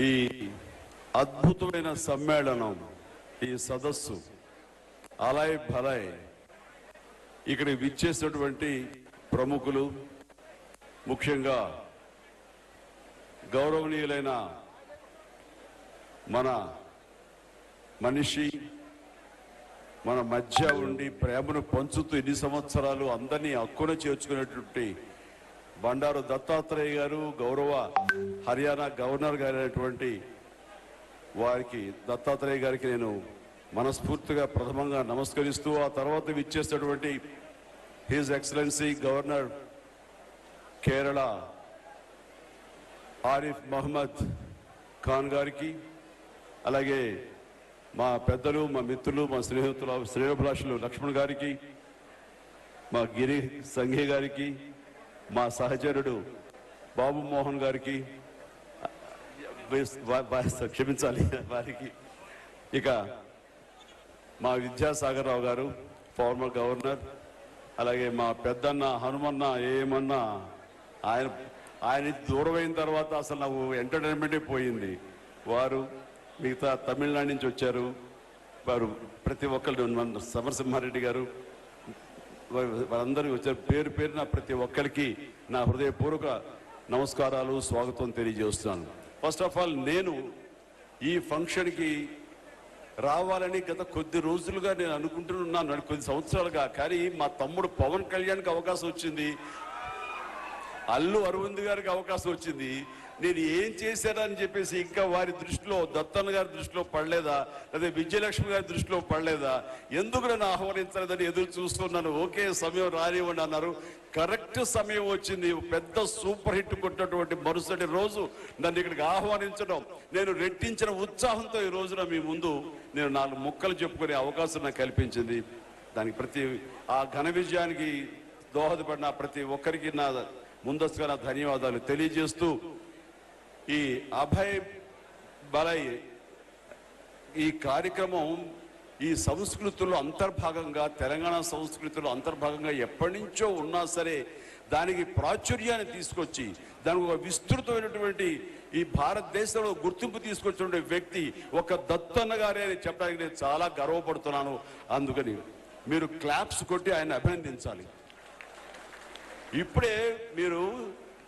ఈ అద్భుతమైన సమ్మేళనం ఈ సదస్సు అలాయ్ భలాయ్ ఇక్కడ విచ్చేసినటువంటి ప్రముఖులు ముఖ్యంగా గౌరవనీయులైన మన మనిషి మన మధ్య ఉండి ప్రేమను పంచుతూ ఎన్ని సంవత్సరాలు అందరినీ హక్కున చేర్చుకునేటువంటి బండారు దత్తాత్రేయ గారు గౌరవ హర్యానా గవర్నర్ గారైనటువంటి వారికి దత్తాత్రేయ గారికి నేను మనస్ఫూర్తిగా ప్రథమంగా నమస్కరిస్తూ ఆ తర్వాత విచ్చేసినటువంటి his excellency governor Kerala Arif Mohammad Khan గారికి అలాగే మా పెద్దలు మా మిత్రులు మా స్నేహితులు శ్రేయోభిలాషులు లక్ష్మణ్ గారికి మా గిరి సంఘే గారికి మా సహచరుడు బాబు మోహన్ గారికి క్షమించాలి వారికి. ఇక మా విద్యాసాగర్ రావు గారు ఫార్మర్ గవర్నర్ అలాగే మా పెద్దన్న హనుమన్న ఏమన్నా ఆయన ఆయన దూరమైన తర్వాత అసలు నాకు ఎంటర్టైన్మెంటే పోయింది. వారు మిగతా తమిళనాడు నుంచి వచ్చారు. వారు ప్రతి ఒక్కరు మన సమరసింహారెడ్డి గారు వారు- వారందరూ వచ్చారు. పేరు పేరున ప్రతి ఒక్కరికి నా హృదయపూర్వక నమస్కారాలు స్వాగతం తెలియజేస్తున్నాను. ఫస్ట్ ఆఫ్ ఆల్ నేను ఈ ఫంక్షన్కి రావాలని గత కొద్ది రోజులుగా నేను అనుకుంటున్నాను. కొద్ది సంవత్సరాలుగా. కానీ మా తమ్ముడు పవన్ కళ్యాణ్కి అవకాశం వచ్చింది. అల్లు అరవింద్ గారికి అవకాశం వచ్చింది. నేను ఏం చేశానని చెప్పేసి ఇంకా వారి దృష్టిలో దత్తన్న గారి దృష్టిలో పడలేదా? లేదా విజయలక్ష్మి గారి దృష్టిలో పడలేదా? ఎందుకు నన్ను ఆహ్వానించలేదని ఎదురు చూస్తున్నాను ఓకే సమయం రానివ్వండి అన్నారు. కరెక్ట్ సమయం వచ్చింది. పెద్ద సూపర్ హిట్ కొట్టినటువంటి మరుసటి రోజు నన్ను ఇక్కడికి ఆహ్వానించడం. నేను రెట్టించిన ఉత్సాహంతో ఈ రోజున మీ ముందు నేను నాలుగు ముక్కలు చెప్పుకునే అవకాశం నాకు కల్పించింది. దానికి ప్రతి ఆ ఘన విజయానికి దోహదపడిన ప్రతి ఒక్కరికి నా ముందస్తుగా నా ధన్యవాదాలు తెలియజేస్తూ ఈ అభయ్ బలయ్ ఈ కార్యక్రమం ఈ సంస్కృతిలో అంతర్భాగంగా తెలంగాణ సంస్కృతిలో అంతర్భాగంగా ఎప్పటి నుంచో ఉన్నా సరే దానికి ప్రాచుర్యాన్ని తీసుకొచ్చి దానికి ఒక విస్తృతమైనటువంటి ఈ భారతదేశంలో గుర్తింపు తీసుకొచ్చినటువంటి వ్యక్తి ఒక దత్తన్న గారే అని చెప్పడానికి నేను చాలా గర్వపడుతున్నాను. అందుకని మీరు క్లాప్స్ కొట్టి ఆయన అభినందించాలి. ఇప్పుడే మీరు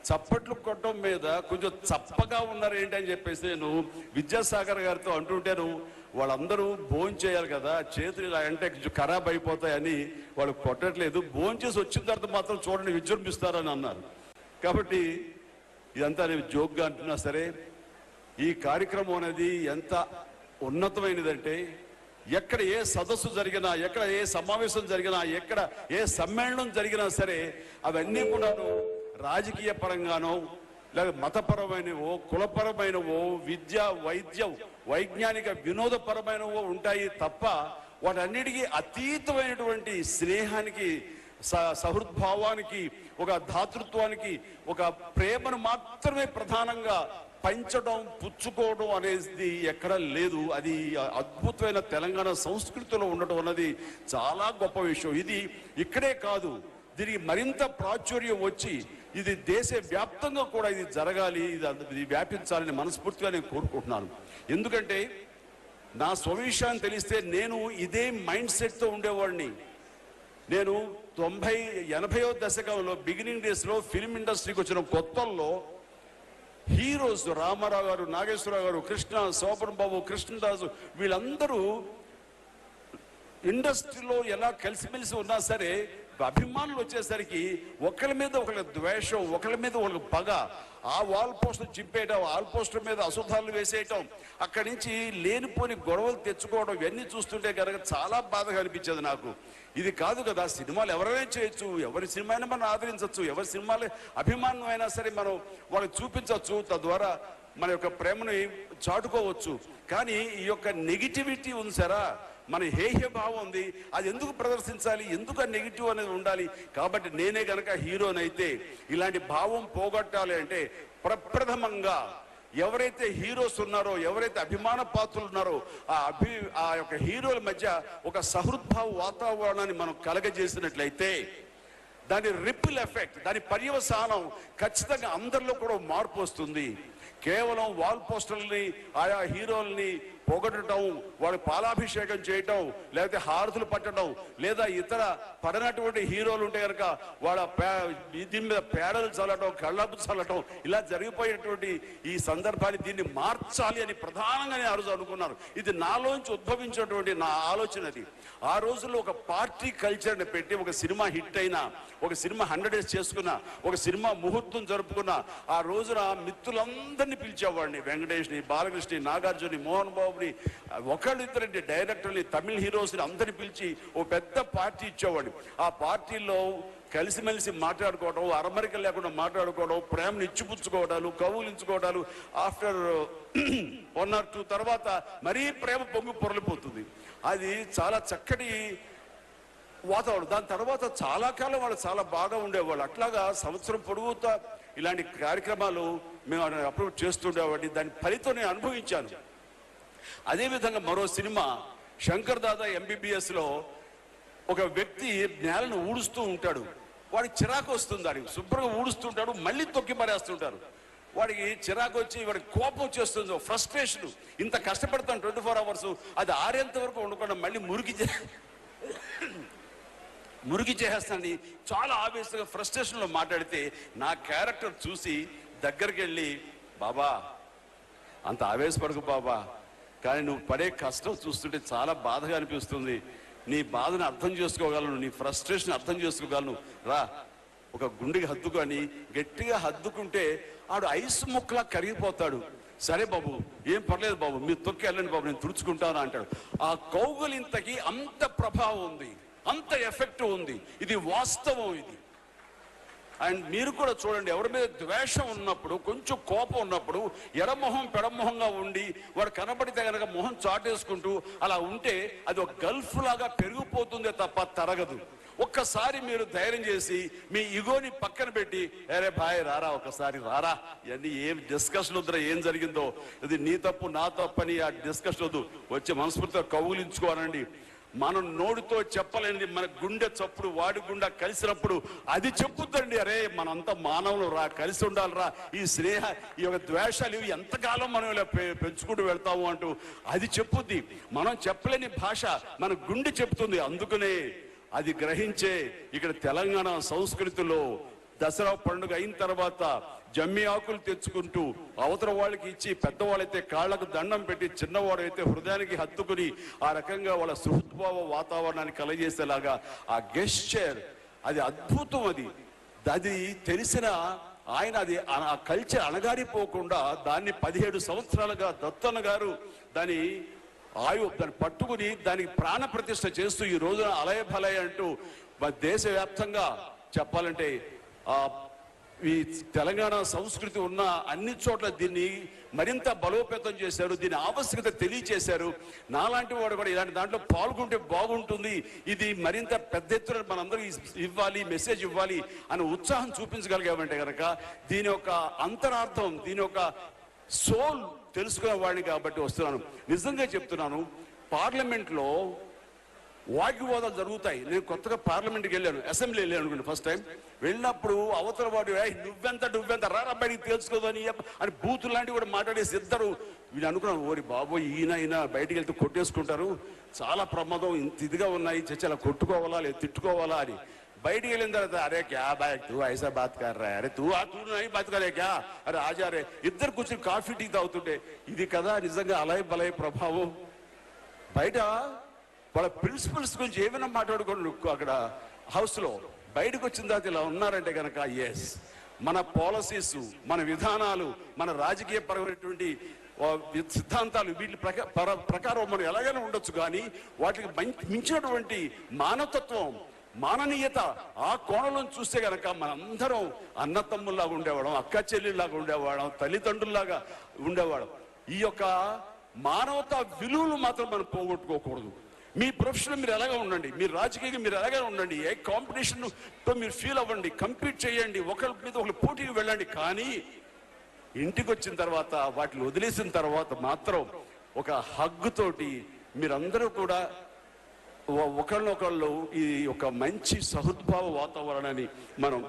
చప్పట్లు కొట్టడం మీద కొంచెం చప్పగా ఉన్నారు ఏంటి అని చెప్పేసి నేను విద్యాసాగర్ గారితో అంటుంటాను వాళ్ళందరూ భోజనం చేయాలి కదా చేతులు ఇలా అంటే ఖరాబ్ అయిపోతాయని వాళ్ళు కొట్టట్లేదు. భోజనం చేసి వచ్చిన తర్వాత మాత్రం చూడండి విజృంభిస్తారని అన్నారు. కాబట్టి ఇదంతా నేను జోక్గా అంటున్నా సరే ఈ కార్యక్రమం అనేది ఎంత ఉన్నతమైనదంటే ఎక్కడ ఏ సదస్సు జరిగినా ఎక్కడ ఏ సమావేశం జరిగినా ఎక్కడ ఏ సమ్మేళనం జరిగినా సరే అవన్నీ కూడాను రాజకీయ పరంగానో లేదా మతపరమైనవో కులపరమైనవో విద్య వైద్యం వైజ్ఞానిక వినోదపరమైనవో ఉంటాయి తప్ప వాటన్నిటికీ అతీతమైనటువంటి స్నేహానికి స- సహృద్భావానికి ఒక ధాతృత్వానికి ఒక ప్రేమను మాత్రమే ప్రధానంగా పంచడం పుచ్చుకోవడం అనేది ఎక్కడ లేదు. అది అద్భుతమైన తెలంగాణ సంస్కృతిలో ఉండటం అన్నది చాలా గొప్ప విషయం. ఇది ఇక్కడే కాదు. దీనికి మరింత ప్రాచుర్యం వచ్చి ఇది దేశ వ్యాప్తంగా కూడా ఇది జరగాలి ఇది ఇది వ్యాపించాలని మనస్ఫూర్తిగా నేను కోరుకుంటున్నాను. ఎందుకంటే నా స్వవిషయాన్ని తెలిస్తే నేను ఇదే మైండ్ సెట్తో ఉండేవాడిని. నేను తొంభై ఎనభైవ దశకంలో బిగినింగ్ డేస్లో ఫిల్మ్ ఇండస్ట్రీకి వచ్చిన కొత్తల్లో హీరోస్ రామారావు గారు నాగేశ్వరరావు గారు కృష్ణ శోభన్ బాబు కృష్ణరాజు వీళ్ళందరూ ఇండస్ట్రీలో ఎలా కలిసిమెలిసి ఉన్నా సరే అభిమానులు వచ్చేసరికి ఒకరి మీద ఒకరి ద్వేషం ఒకరి మీద ఒకరి పగ ఆ వాల్ పోస్టర్ చింపేయటం వాల్ పోస్టర్ మీద అశుద్ధాలు వేసేయటం అక్కడి నుంచి లేనిపోని గొడవలు తెచ్చుకోవడం ఇవన్నీ చూస్తుంటే కనుక చాలా బాధగా అనిపించేది నాకు. ఇది కాదు కదా సినిమాలు ఎవరైనా చేయొచ్చు ఎవరి సినిమా అయినా మనం ఆదరించవచ్చు ఎవరి సినిమాలు అభిమానం అయినా సరే మనం వాళ్ళకి చూపించవచ్చు తద్వారా మన యొక్క ప్రేమని చాటుకోవచ్చు. కానీ ఈ యొక్క నెగిటివిటీ ఉంది సరా? మన హేహ్య భావం ఉంది. అది ఎందుకు ప్రదర్శించాలి? ఎందుకు ఆ నెగిటివ్ అనేది ఉండాలి? కాబట్టి నేనే గనక హీరోనైతే ఇలాంటి భావం పోగొట్టాలి అంటే ప్రప్రథమంగా ఎవరైతే హీరోస్ ఉన్నారో ఎవరైతే అభిమాన పాత్రలు ఉన్నారో ఆ అభి ఆ యొక్క హీరోల మధ్య ఒక సహృద్భావ వాతావరణాన్ని మనం కలగజేసినట్లయితే దాని రిపుల్ ఎఫెక్ట్ దాని పర్యవసానం ఖచ్చితంగా అందరిలో కూడా మార్పు వస్తుంది. కేవలం వాల్ పోస్టర్ని ఆయా హీరోల్ని పొగడటం వాడు పాలాభిషేకం చేయటం లేకపోతే హారతులు పట్టడం లేదా ఇతర పడినటువంటి హీరోలు ఉంటే కనుక వాళ్ళ పే- దీని మీద పేడలు చల్లటం కళ్ళపు చల్లటం ఇలా జరిగిపోయేటువంటి ఈ సందర్భాన్ని దీన్ని మార్చాలి అని ప్రధానంగా నేను ఆ రోజు అనుకున్నాను. ఇది నాలోంచి ఉద్భవించినటువంటి నా ఆలోచన అది. ఆ రోజుల్లో ఒక పార్టీ కల్చర్ని పెట్టి ఒక సినిమా హిట్ అయినా ఒక సినిమా హండ్రెడ్ డేస్ చేసుకున్న ఒక సినిమా ముహూర్తం జరుపుకున్న ఆ రోజున మిత్రులందరినీ పిలిచేవాడిని వెంకటేష్ని బాలకృష్ణని నాగార్జుని మోహన్ బాబుని. ఒకళ్ళు ఇద్దరండి డైరెక్టర్ని తమిళ హీరోస్ని అందరిని పిలిచి ఓ పెద్ద పార్టీ ఇచ్చేవాడిని. ఆ పార్టీలో కలిసిమెలిసి మాట్లాడుకోవడం అరమరిక లేకుండా మాట్లాడుకోవడం ప్రేమను ఇచ్చిపుచ్చుకోవడాలు కవులించుకోవడాలు ఆఫ్టర్ వన్ ఆర్ టూ తర్వాత మరీ ప్రేమ పొంగి పొరలిపోతుంది. అది చాలా చక్కటి వాతావరణం. దాని తర్వాత చాలా కాలం వాళ్ళు చాలా బాగా ఉండేవాళ్ళు. అట్లాగా సంవత్సరం పొడుగుతా ఇలాంటి కార్యక్రమాలు మేము అప్రూవ్ చేస్తుండేవాడిని. దాని ఫలితం నేను అనుభవించాను. అదేవిధంగా మరో సినిమా శంకర్ దాదా ఎంబీబీఎస్లో ఒక వ్యక్తి నేలను ఊడుస్తూ ఉంటాడు. వాడికి చిరాకు వస్తుంది దానికి. శుభ్రంగా ఊడుస్తుంటాడు మళ్ళీ తొక్కి పడేస్తుంటారు వాడికి చిరాకు వచ్చి వాడికి కోపం వచ్చేస్తుంది ఫ్రస్ట్రేషన్. ఇంత కష్టపడతాను ట్వంటీ ఫోర్ అవర్స్ అది ఆరేంత వరకు ఉండకుండా మళ్ళీ మురికి మురికి చేసేస్తానని చాలా ఆవేశంగా ఫ్రస్ట్రేషన్లో మాట్లాడితే నా క్యారెక్టర్ చూసి దగ్గరికి వెళ్ళి బాబా అంత ఆవేశపడకు బాబా. కానీ నువ్వు పడే కష్టం చూస్తుంటే చాలా బాధగా అనిపిస్తుంది. నీ బాధను అర్థం చేసుకోగలను నీ ఫ్రస్ట్రేషన్ అర్థం చేసుకోగలను. రా ఒక గుండెకి హద్దుకొని గట్టిగా హద్దుకుంటే ఆడు ఐస్ ముక్కలా కరిగిపోతాడు. సరే బాబు ఏం పర్లేదు బాబు మీరు తొక్కి వెళ్ళండి బాబు నేను తుడుచుకుంటాను అంటాడు. ఆ కౌగులింతకి అంత ప్రభావం ఉంది అంత ఎఫెక్ట్ ఉంది. ఇది వాస్తవం ఇది. అండ్ మీరు కూడా చూడండి ఎవరి మీద ద్వేషం ఉన్నప్పుడు కొంచెం కోపం ఉన్నప్పుడు ఎడమొహం పెడమొహంగా ఉండి వాడు కనబడితే కనుక మొహం చాటేసుకుంటూ అలా ఉంటే అది ఒక గల్ఫ్ లాగా పెరిగిపోతుందే తప్ప తరగదు. ఒక్కసారి మీరు ధైర్యం చేసి మీ ఇగోని పక్కన పెట్టి అరే భాయ్ రారా ఒకసారి రారా. ఇవన్నీ ఏం డిస్కషన్ వద్దురా ఏం జరిగిందో. ఇది నీ తప్పు నా తప్పు అని ఆ డిస్కషన్ వద్దు. వచ్చి మనస్ఫూర్తిగా కౌగులించుకోనండి. మనం నోడుతో చెప్పలేనిది మన గుండె చప్పుడు వాడి గుండె కలిసినప్పుడు అది చెప్పుద్దండి. అరే మనంతా మానవులు రా కలిసి ఉండాలి రా ఈ స్నేహ ఈ యొక్క ద్వేషాలు ఇవి ఎంతకాలం మనం ఇలా పెంచుకుంటూ వెళ్తాము అంటూ అది చెప్పుద్ది. మనం చెప్పలేని భాష మన గుండె చెప్తుంది. అందుకనే అది గ్రహించే ఇక్కడ తెలంగాణ సంస్కృతిలో దసరా పండుగ అయిన తర్వాత జమ్మి ఆకులు తెచ్చుకుంటూ అవతల వాళ్ళకి ఇచ్చి పెద్దవాళ్ళైతే కాళ్ళకు దండం పెట్టి చిన్నవాడైతే హృదయానికి హత్తుకుని ఆ రకంగా వాళ్ళ సుహృద్భావ వాతావరణాన్ని కలగజేసేలాగా ఆ గెస్చర్ అది అద్భుతం అది. అది తెలిసిన ఆయన అది ఆ కల్చర్ అణగారిపోకుండా దాన్ని పదిహేడు సంవత్సరాలుగా దత్తన్న గారు దాని ఆయు దాన్ని పట్టుకుని దానికి ప్రాణ ప్రతిష్ట చేస్తూ ఈ రోజున అలయ భలయ అంటూ దేశవ్యాప్తంగా చెప్పాలంటే ఆ ఈ తెలంగాణ సంస్కృతి ఉన్న అన్ని చోట్ల దీన్ని మరింత బలోపేతం చేశారు దీని ఆవశ్యకత తెలియచేశారు. నాలాంటి వాడు కూడా ఇలాంటి దాంట్లో పాల్గొంటే బాగుంటుంది. ఇది మరింత పెద్ద ఎత్తున మనందరూ ఇవ్వాలి మెసేజ్ ఇవ్వాలి అనే ఉత్సాహం చూపించగలిగామంటే కనుక దీని యొక్క అంతరార్థం దీని యొక్క సోల్ తెలుసుకునే వాడిని కాబట్టి వస్తున్నాను. నిజంగా చెప్తున్నాను పార్లమెంట్లో వాగ్వివాదాలు జరుగుతాయి. నేను కొత్తగా పార్లమెంట్కి వెళ్ళాను అసెంబ్లీ వెళ్ళాను అనుకోండి ఫస్ట్ టైం వెళ్ళినప్పుడు అవతల వాడు నువ్వెంత నువ్వెంత రారా బయటికి తెలుసుకోదని అని బూతులు లాంటివి కూడా మాట్లాడేసి ఇద్దరు. వీళ్ళు అనుకున్నాను ఓరి బాబోయ్ ఈయన ఈయన బయటికి వెళ్తే కొట్టేసుకుంటారు. చాలా ప్రమాదం ఇంత ఇదిగా ఉన్నాయి చచ్చి అలా కొట్టుకోవాలా లేదా తిట్టుకోవాలా అని. బయటికి వెళ్ళిన తర్వాత అరే క్యా బాయ్ తూ ఐసా బాత్ కర్ రా అరే తూ ఆ తూ నహీ బాత్ కరే క్యా? అరే ఆజారే ఇద్దరు కూర్చొని కాఫీ టీ తాగుతుంటే ఇది కదా నిజంగా అలయ బలయ ప్రభావం. బయట వాళ్ళ ప్రిన్సిపల్స్ గురించి ఏమైనా మాట్లాడుకోండి అక్కడ హౌస్లో బయటకు వచ్చిన తర్వాత ఇలా ఉన్నారంటే కనుక ఎస్ మన పాలసీస్ మన విధానాలు మన రాజకీయ పరమైనటువంటి సిద్ధాంతాలు వీటి ప్రక- ప్రకారం మనం ఎలాగైనా ఉండొచ్చు కానీ వాటికి మించినటువంటి మానవతత్వం మాననీయత ఆ కోణంలో చూస్తే గనక మనందరం అన్నతమ్ముల్లాగా ఉండేవాళ్ళం అక్క చెల్లెళ్ళలాగా ఉండేవాళ్ళం తల్లిదండ్రుల్లాగా ఉండేవాళ్ళం. ఈ యొక్క మానవతా విలువలు మాత్రం మనం పోగొట్టుకోకూడదు. మీ ప్రొఫెషన్ మీరు ఎలాగా ఉండండి? మీరు రాజకీయంగా మీరు ఎలాగే ఉండండి? ఏ కాంపిటీషన్తో మీరు ఫీల్ అవ్వండి? కంపీట్ చేయండి. ఒకరి మీద ఒకరు పోటీకి వెళ్ళండి. కానీ ఇంటికి వచ్చిన తర్వాత వాటిని వదిలేసిన తర్వాత మాత్రం ఒక హగ్గుతోటి మీరందరూ కూడా ఒకళ్ళొకళ్ళు ఈ ఒక మంచి సహృద్భావ వాతావరణాన్ని మనం